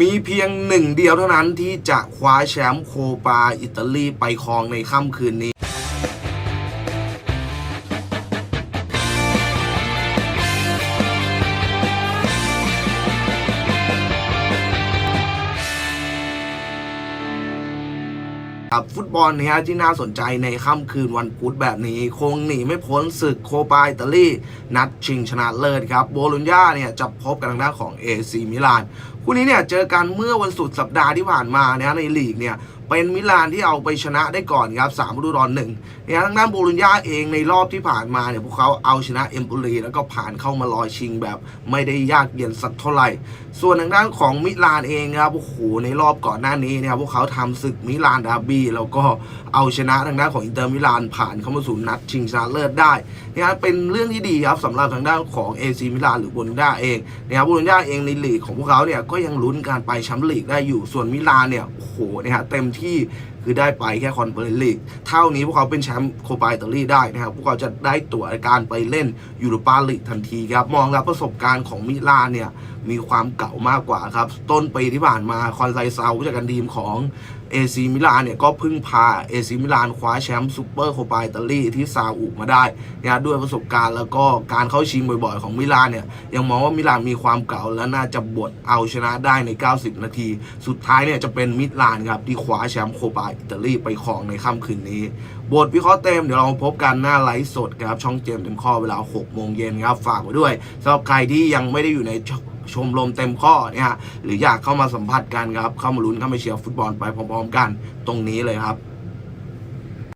มีเพียงหนึ่งเดียวเท่านั้นที่จะคว้าแชมป์โคปาอิตาลีไปครองในค่ำคืนนี้ครับฟุตบอลนะฮะที่น่าสนใจในค่ำคืนวันพุธแบบนี้ คงหนีไม่พ้นศึกโคปาอิตาลีนัดชิงชนะเลิศครับ โบโลญญาเนี่ยจะพบกับทางด้านของเอซีมิลาน คู่นี้เนี่ยเจอกันเมื่อวันสุดสัปดาห์ที่ผ่านมานะในลีกเนี่ยเป็นมิลานที่เอาไปชนะได้ก่อนครับสามฤดูกาลหนึ่งเนี่ยทางด้านโบโลญญาเองในรอบที่ผ่านมาเนี่ยพวกเขาเอาชนะเอมโปลีแล้วก็ผ่านเข้ามาลอยชิงแบบ ไม่ได้ยากเย็นสักเท่าไหร่ ส่วนทางด้านของมิลานเองครับโอ้โหในรอบก่อนหน้านี้เนะครับพวกเขาทำศึกมิลานดาร์บี้แล้วก็เอาชนะทางด้านของอินเตอร์มิลานผ่านเข้ามาสู่นัดชิงชนะเลิศได้เนะครับเป็นเรื่องที่ดีครับสำหรับทางด้านของเอซีมิลานหรือโบโลญญาเองนะครับโบโลญญาเองในลีกของพวกเขาเนี่ยก็็ยังลุ้นการไปแชมป์ลีกได้อยู่ส่วนมิลานเนี่ยโอ้โหนะฮะเต็มที่ คือได้ไปแค่คอนเฟอเรนซ์ลีกเท่านี้พวกเขาเป็นแชมป์โคปาอิตาลีได้นะครับ พวกเขาจะได้ตั๋วการไปเล่นยูโรปาลีกทันทีครับ มองแล้วประสบการณ์ของมิลานเนี่ยมีความเก่ามากกว่าครับ ต้นปีที่ผ่านมาคอนไซเซาผู้จัดการทีมของเอซีมิลานเนี่ยก็เพึ่งพาเอซีมิลานคว้าแชมป์ซูเปอร์โคปาอิตาลีที่ซาอุมาได้นะด้วยประสบการณ์แล้วก็การเข้าชิงบ่อยๆ ของมิลานเนี่ยยังมองว่ามิลานมีความเก่าและน่าจะบดเอาชนะได้ใน 90 นาที สุดท้ายเนี่ยจะเป็นมิลานครับที่คว้าแชมป์โคปาอิตาลีไปครองในค่ำคืนนี้ บทวิเคราะห์เต็มเดี๋ยวเรามาพบกันหน้าไลฟ์สดครับช่องเจมส์เต็มข้อเวลา6โมงเย็นครับฝากไว้ด้วยสำหรับใครที่ยังไม่ได้อยู่ในชมรมเต็มข้อเนี่ยฮะหรืออยากเข้ามาสัมผัสกันครับเข้ามาลุ้นเข้ามาเชียร์ฟุตบอลไปพร้อมๆกันตรงนี้เลยครับ